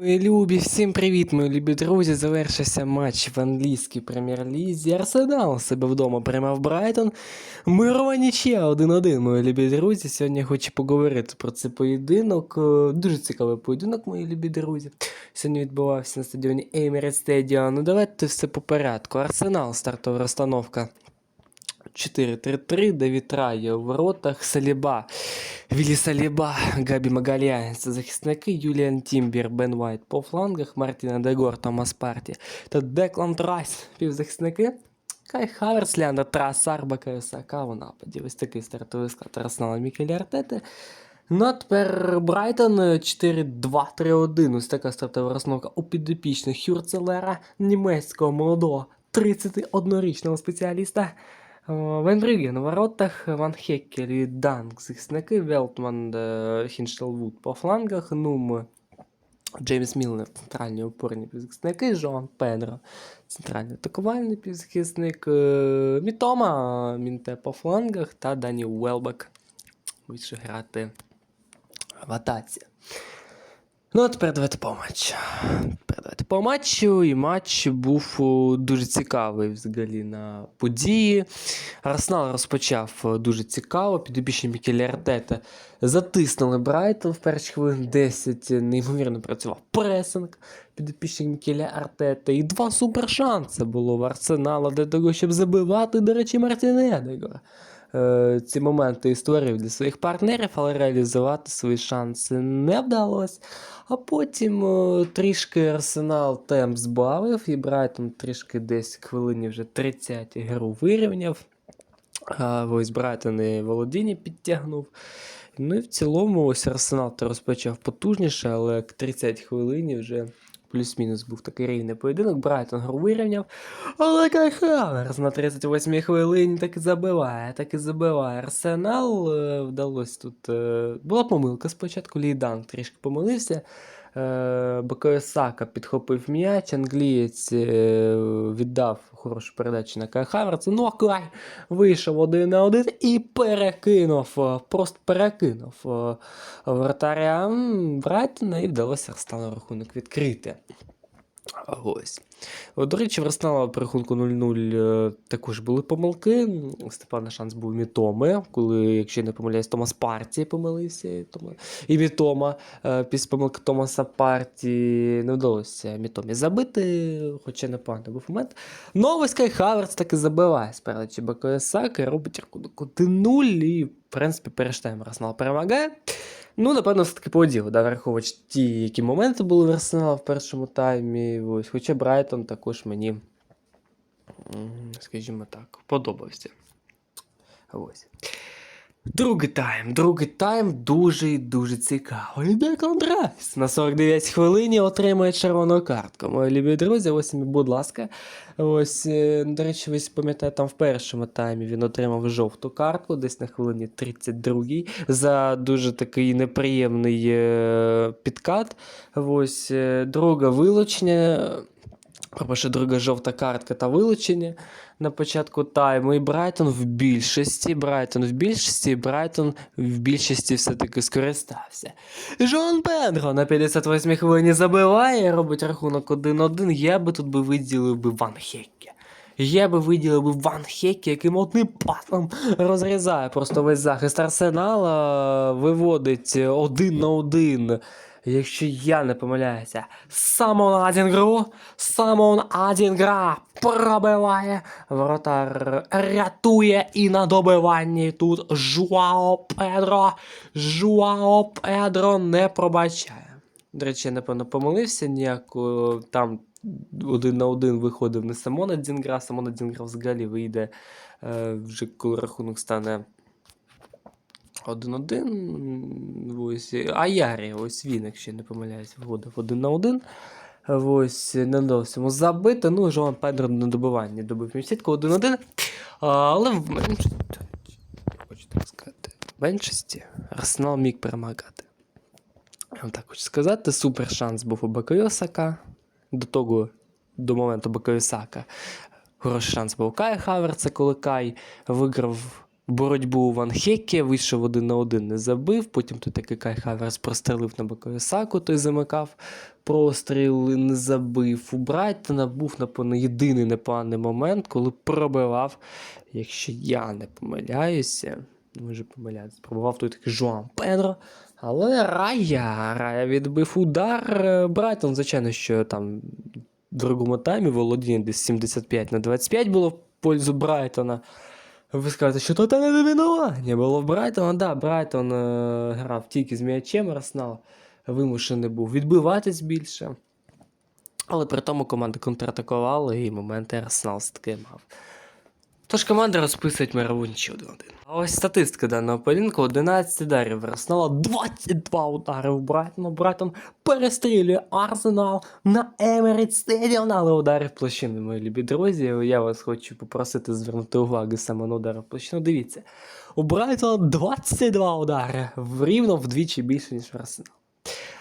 Мої любі, всім привіт, мої любі друзі. Завершився матч в англійській прем'єр-лізі. Арсенал себе вдома приймав Брайтон. Мирова нічия 1-1, мої любі друзі. Сьогодні я хочу поговорити про цей поєдинок. Е, Дуже цікавий поєдинок, мої любі друзі. Сьогодні відбувався на стадіоні Emirates Stadium. Ну давайте все по порядку. Арсенал, стартова розстановка. 4-3-3, Давід Рая у воротах, Саліба, Вілі Саліба, Габі Магалія, це захисники, Юліан Тімбір, Бен Вайт по флангах, Мартіна Дегор, Томас Парті та Деклан Райс, півзахисники. Кай Хаверс, Леандр Трасар, Бакаyo Сака у нападі. Ось такий стартовий склад Арсенала Мікелі Артети. Ну а тепер Брайтон 4-2-3-1. Ось така стартова розновка у підопічних Хюрцелера, німецького молодого 31-річного спеціаліста. О, Вен на воротах, Ван Хеккель і Данк захисники, Велтман, е, Хіншелвуд по флангах, Нум, Джеймс Мілнер, центральні опорні півзахисники, Жоан Педро, центральний атакувальний півзахисник, е, Мітома, Мінте по флангах та Дані Уелбек вийшли грати в атаці. Ну, а тепер давайте по матчу. Тепер давайте по матчу. І матч був дуже цікавий взагалі на події. Арсенал розпочав дуже цікаво. Підопічні Мікелі Артета затиснули Брайтон в перші хвилин 10. Неймовірно працював пресинг підопічних Мікеля Артета. І два супершанси було в Арсенала для того, щоб забивати, до речі, Мартінедего е, ці моменти і створив для своїх партнерів, але реалізувати свої шанси не вдалося. А потім е, трішки Арсенал темп збавив, і Брайтон трішки десь хвилині вже 30 гру вирівняв. А, ось Брайтон і володіння підтягнув. Ну і в цілому ось Арсенал розпочав потужніше, але к 30 хвилині вже плюс-мінус був такий рівний поєдинок. Брайтон гру вирівняв. Але Кай Хаверс на 38 хвилині так і забиває, так і забиває. Арсенал е, вдалося тут. е, була помилка спочатку, лідан трішки помилився. Е, Бакою Сака підхопив м'яч, англієць е, віддав хорошу передачу на Кай Хаверса. Ну а Кай вийшов один на один і перекинув, е, просто перекинув вратаря Брайтона і вдалося Арсеналу рахунок відкрити. Ось. До речі, в Арсенала по рахунку 0-0 е, також були помилки. Степана шанс був Мітоми, коли, якщо я не помиляюсь, Томас Парті помилився. І, Тома... і Мітома е, після помилки Томаса Парті не вдалося Мітомі забити, хоча непоганий був момент. Ну, ось Кай Хаверс таки забиває з передачі Бакоя Сака, робить рахунок 1-0 і, в принципі, перештаємо Арсенал перемагає. Ну, напевно, все-таки по ділу, да, враховуючи ті, які моменти були в Арсенала в першому таймі. Ось. Хоча Брайтон також мені, скажімо так, подобався. Ось. Другий тайм. Другий тайм дуже і дуже цікавий. Деклан Райс на 49 хвилині отримує червону картку. Мої любі друзі, ось, будь ласка. Ось, е, до речі, ви пам'ятаєте, там в першому таймі він отримав жовту картку, десь на хвилині 32 за дуже такий неприємний е, підкат. Ось, е, друге вилучення. По-перше, друга жовта картка та вилучення на початку тайму. І Брайтон в більшості. Брайтон в більшості, Брайтон в більшості все-таки скористався. Жон Педро на 58-й хвилині забиває, робить рахунок 1-1. Я би тут би виділив би Ван Хекке. Я би виділив би Ван Хекке, яким одним пасом розрізає просто весь захист Арсенала, виводить один на один. Якщо я не помиляюся, Самон Адінгру, Самон Адінгра пробиває, воротар рятує і на добиванні тут Жуао Педро, Жуао Педро не пробачає. До речі, напевно помилився, ніяко там один на один виходив не Самона Дінгра, Самона Дінгра взагалі вийде е, вже коли рахунок стане 1-1. Ось. А Ярі, ось він, якщо не помиляюсь, виходив 1 на 1. Ось, не йому забити. Ну, Жоан Педро на добиванні добив місітку 1-1. А, Але в меншості, хочу так сказати, в меншості Арсенал міг перемагати. Так хочу сказати, супер шанс був у Бакайосака. До того, до моменту Бакайосака. Хороший шанс був у Кая Хаверца, коли Кай виграв боротьбу Ван Хекке, вийшов один на один, не забив. Потім тут такий Кай Хаверс прострелив на бокові Саку, той замикав простріл не забив. У Брайтона був, напевно, єдиний непоганий момент, коли пробивав, якщо я не помиляюся, може помиляюся, пробивав той такий Жуан Педро. Але Рая, Рая відбив удар. Брайтон, звичайно, що там в другому таймі володіння десь 75 на 25 було в пользу Брайтона. Ви скажете, що то не домінування було в Брайтона. Да, Брайтон е, грав тільки з м'ячем, Арсенал вимушений був відбиватись більше. Але при тому команда контратакувала і моменти Арсенал таки мав. Тож команда розписують мирову нічого 1-1. А ось статистика даного поєдинку 11 ударів Арсенала, 22 удари в Брайтона. Брайтон перестрілює Арсенал на Emirates Stadium, але удари в площину, мої любі друзі. Я вас хочу попросити звернути увагу саме на удари в площину. Дивіться, у Брайтона 22 удари, рівно вдвічі більше, ніж Арсенал.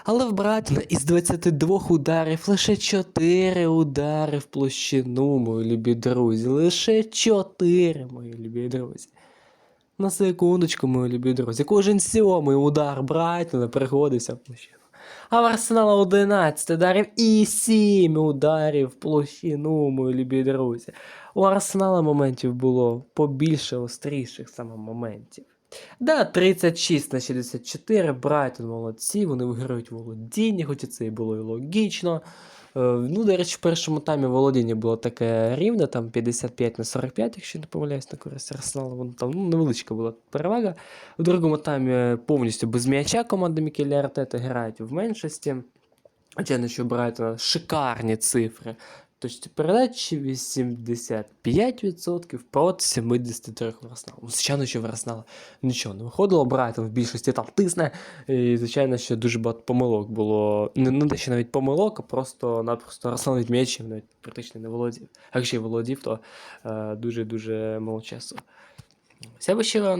Але в Брайтона із 22 ударів лише 4 удари в площину, мої любі друзі. Лише 4, мої любі друзі. На секундочку, мої любі друзі. Кожен сьомий удар Брайтона переходився в площину. А в Арсенала 11 ударів і 7 ударів в площину, мої любі друзі. У Арсенала моментів було побільше остріших саме моментів. Да, 36 на 64, Брайтон молодці, вони виграють володіння, хоча це і було і логічно. Е, Ну, до речі, в першому таймі володіння було таке рівне, там 55 на 45, якщо не помиляюсь, на користь Арсеналу, воно там ну, невеличка була перевага. У другому таймі повністю без м'яча команда Мікеля Артета грають в меншості. Звичайно, що Брайтона шикарні цифри. Точці передачі 85% проти 73 в Арсенал. Ну, звичайно, що в нічого не виходило. Брайтон в більшості там тисне. І, звичайно, що дуже багато помилок було. Не, не те, навіть помилок, а просто-напросто Арсенал від м'ячів навіть практично не володів. Якщо володів, то е, дуже-дуже мало. Я би ще,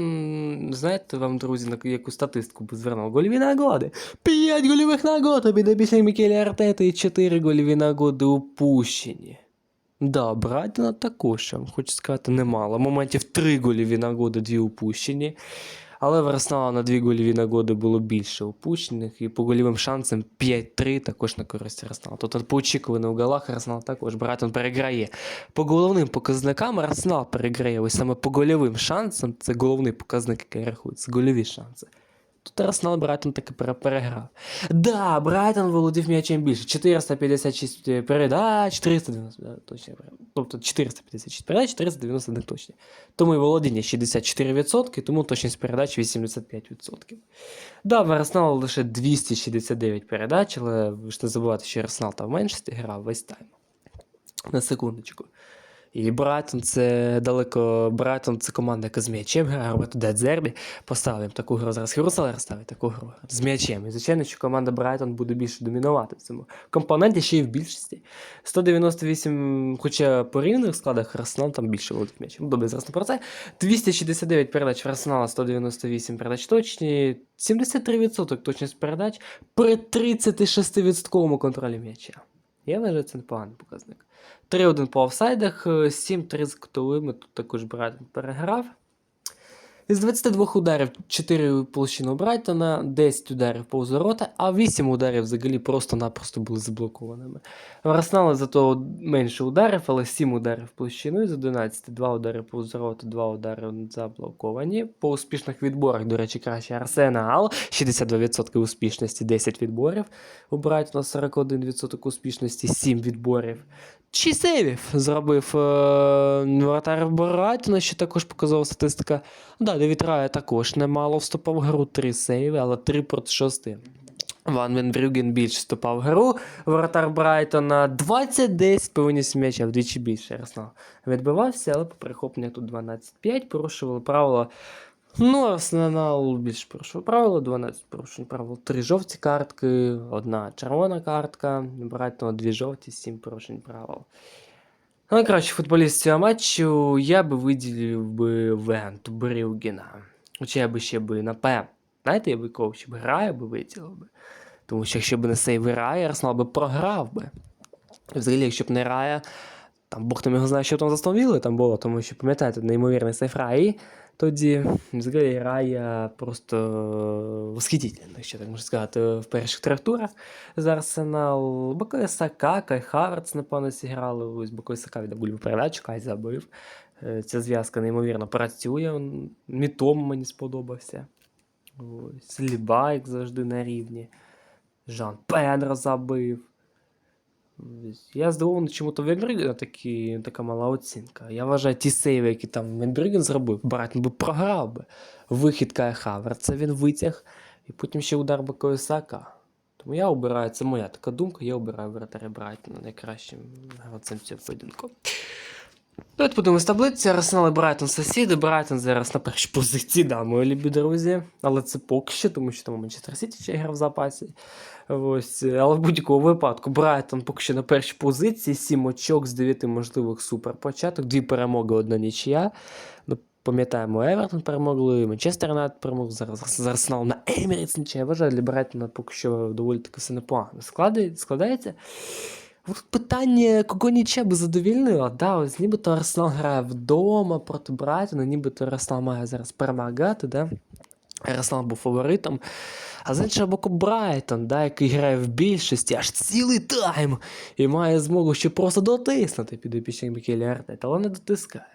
знаєте, вам, друзі, на яку статистику звернув. Гольові нагоди. 5 гольових нагод у підопічних Мікеля Артета і 4 гольові нагоди упущені. Да, Брайтона також, хочу сказати, немало. Моментів 3 гольові нагоди, 2 упущені. Але в Арсенала на дві гольові нагоди було більше упущених, і по гольовим шансам 5-3 також на користь Арсенала. Тобто по очікуваним голах Арсенал також Брайтон переграє. По головним показникам Арсенал переграє. Ось саме по гольовим шансам, це головний показник, який рахується, гольові шанси. Тут Арсенал Брайтон таки пере- переграв. Да, Брайтон володів м'ячем більше. 456 передач, 390, точно. Тобто 456 передач, 491 точні. Тому і володіння 64%, тому точність передач 85%. Да, в Арсенал лише 269 передач, але ви ж не забувайте, що Арсенал там меншості грав весь тайм. На секундочку. І Брайтон це далеко. Брайтон це команда, яка з м'ячем грає, Роберто Де Дзербі їм таку гру. Зараз Хірусалер ставить таку гру з м'ячем. І звичайно, що команда Брайтон буде більше домінувати в цьому компоненті ще й в більшості. 198, хоча по рівних складах Арсенал там більше володить м'ячем. Добре, зараз не про це. 269 передач в Арсенала, 198 передач точні, 73% точність передач при 36% контролі м'яча. Я вважаю, це непоганий показник. 3-1 по офсайдах, 7-3 з кутовими, тут також Брайтон переграв. Із 22 ударів 4 площини у Брайтона, 10 ударів повз ворота, а 8 ударів взагалі просто-напросто були заблокованими. В Арсенала зато менше ударів, але 7 ударів в площину із 11, 2 удари повз ворота, 2 удари заблоковані. По успішних відборах, до речі, краще Арсенал, 62% успішності, 10 відборів. У Брайтона 41% успішності, 7 відборів. Чи сейвів зробив е, воротар Брайтона, що також показова статистика. Да, Девід Рая також немало вступав в гру, 3 сейви, але 3 проти 6. Ван Вен Брюген більше вступав в гру. Воротар Брайтона 20-10 повинність м'яча вдвічі більше. Арсенал відбивався, але по перехопленню тут 12-5 порушували правила. Ну, Арсенал більше порушував правила, 12 порушень правил, 3 жовті картки, одна червона картка, Брайтона 2 жовті, 7 порушень правил. Ну, коротше, футболіст цього матчу я би виділив би Вент Брюгена. Хоча я би ще би напевно. Знаєте, я би кого ще б грає би виділив би. Тому що якщо б не сейв Рая, Арсенал би програв би. І Взагалі, якщо б не Рая, там Бог там його знає, що там застановили там було, тому що пам'ятаєте, неймовірний сейф Раї. Тоді взагалі грає просто восхитительно, якщо так можна сказати, в перших трьох турах за Арсенал. Бакоя Сака, Кай Хаверц, напевно, зіграли. Ось Бакоя Сака віддав гольову передачу, Кай забив. Е, Ця зв'язка неймовірно працює. Мітом мені сподобався. Ось. Ліба, як завжди, на рівні. Жан Педро забив. Я здивований, чому то Венбрюгена такі, така мала оцінка. Я вважаю, ті сейви, які там Венбрюген зробив, Брайтон би програв би. Вихід Кая Хаверца він витяг, і потім ще удар би Коїсака. Тому я обираю, це моя така думка, я обираю вратаря Брайтона найкращим гравцем цього поєдинку. Давайте подивимось таблиці. Арсенал і Брайтон сусіди. Брайтон зараз на першій позиції, да, мої любі друзі. Але це поки що, тому що там Манчестер Сіті ще грав в запасі. Ось, але в будь-якому випадку Брайтон поки що на першій позиції, 7 очок з 9 можливих суперпочаток, дві перемоги, одна нічия. Ну, пам'ятаємо, Евертон перемогли, Манчестер Юнайтед перемог, зараз з Арсенал на Еміріц нічия. Я вважаю, для Брайтона поки що доволі таки все непогано складається. Питання, кого нічия би задовільнило, да, ось нібито Арсенал грає вдома проти Брайтона, нібито Арсенал має зараз перемагати, да? Арсенал був фаворитом. А з іншого боку, Брайтон, да, який грає в більшості аж цілий тайм і має змогу ще просто дотиснути підопічник Мікелі Артета, але не дотискає.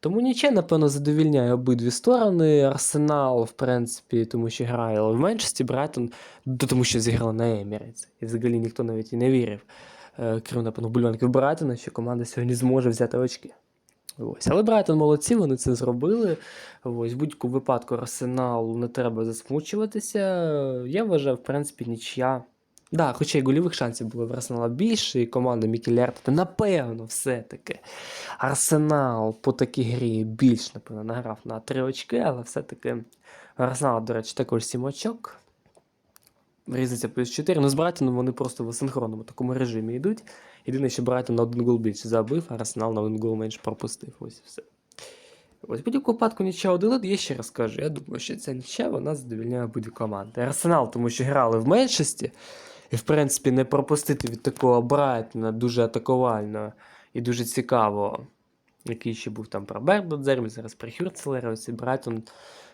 Тому нічого, напевно, задовільняє обидві сторони. Арсенал, в принципі, тому що грає в меншості, Брайтон, тому що зіграла на Емірець. І взагалі ніхто навіть і не вірив. Е, Крім, напевно, вболівальників Брайтона, що команда сьогодні зможе взяти очки. Ось. Але Брайтон молодці, вони це зробили. Ось, в будь-якому випадку Арсеналу не треба засмучуватися. Я вважаю, в принципі, нічия. Да, хоча й гольових шансів було в Арсенала більше, і команда Мікелі Артета, напевно, все-таки. Арсенал по такій грі більш, напевно, награв на 3 очки, але все-таки Арсенал, до речі, також 7 очок. Різниця плюс 4. Ну, з Брайтоном вони просто в асинхронному такому режимі йдуть. Єдине, що Брайтон на один гол більше забив, а Арсенал на один гол менше пропустив. Ось і все. Ось в будь-якому випадку нічого один, я ще раз кажу. Я думаю, що ця нічия вона задовільняє будь-яку команду. Арсенал, тому що грали в меншості, і, в принципі, не пропустити від такого Брайтона дуже атакувально і дуже цікаво, який ще був там про Бердодзермі, зараз про Хюрцелера, ось і Брайтон.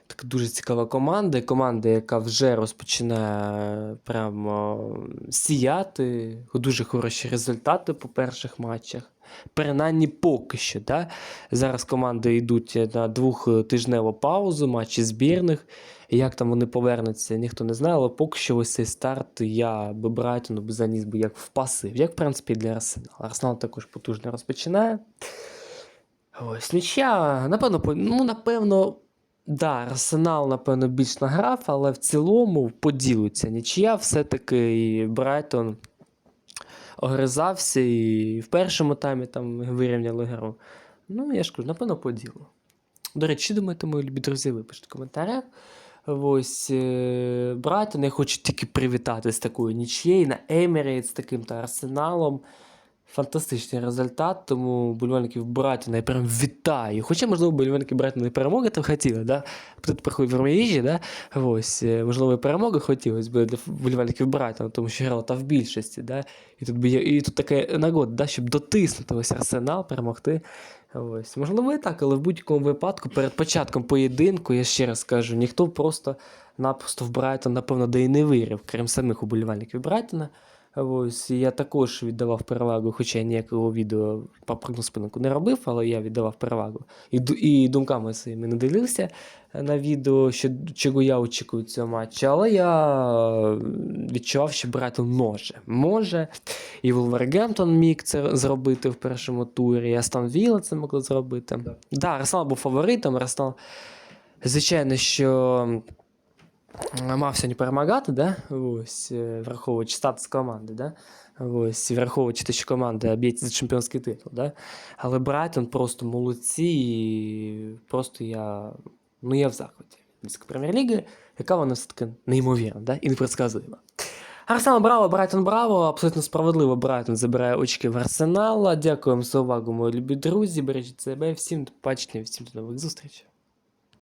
Така дуже цікава команда, команда, яка вже розпочинає прямо сіяти, дуже хороші результати по перших матчах. Принаймні поки що. Да? Зараз команди йдуть на двохтижневу паузу, матчі збірних. Як там вони повернуться, ніхто не знає, але поки що ось цей старт я би Брайтону би заніс би як в пасив, як в принципі для Арсенала. Арсенал також потужно розпочинає. Ось нічия, напевно, ну, напевно, да, Арсенал, напевно, більш награв, але в цілому поділиться нічия, все-таки і Брайтон огризався і в першому таймі там вирівняли гру. Ну, я ж кажу, напевно, по ділу. До речі, що думаєте, мої любі друзі, випишіть в коментарях. Ось е, Брайтон, я хочу тільки привітати з такою нічією на Емірейт, з таким то арсеналом. Фантастичний результат, тому болівальників Брайтона я прям вітаю. Хоча, можливо, болівальники Брайтона і перемоги там хотіли, да? Тут приходить в їжі, да? Ось, е, можливо, і перемоги хотілося б для болівальників Брайтона, тому що грала та в більшості, да? І тут, би і тут така нагода, да? щоб дотиснути ось арсенал, перемогти. Ось. Можливо, і так, але в будь-якому випадку, перед початком поєдинку, я ще раз кажу, ніхто просто напросто в Брайтон, напевно, де і не вірив, крім самих уболівальників Брайтона. Ось, я також віддавав перевагу, хоча я ніякого відео по прогноз спинку не робив, але я віддавав перевагу. І, і думками своїми не дивився на відео, що, чого я очікую цього матчу. Але я е, відчував, що Брайтон може. Може. І Вулвергемптон міг це зробити в першому турі, і Астон Вілла це могло зробити. Так, да, Арсенал був фаворитом, Арсенал, звичайно, що мав сьогодні перемагати, да? Ось, е, враховуючи статус команди, да? Ось, враховуючи те, що команда б'ється за чемпіонський титул. Да? Але Брайтон просто молодці, і просто я, ну, я в захваті. прем'єр-ліги, яка вона все-таки неймовірна да? і непредсказуема. Арсенал браво, Брайтон браво. Абсолютно справедливо Брайтон забирає очки в Арсенала. Дякуємо за увагу, мої любі друзі. Бережіть себе. Всім до побачення, всім до нових зустрічей.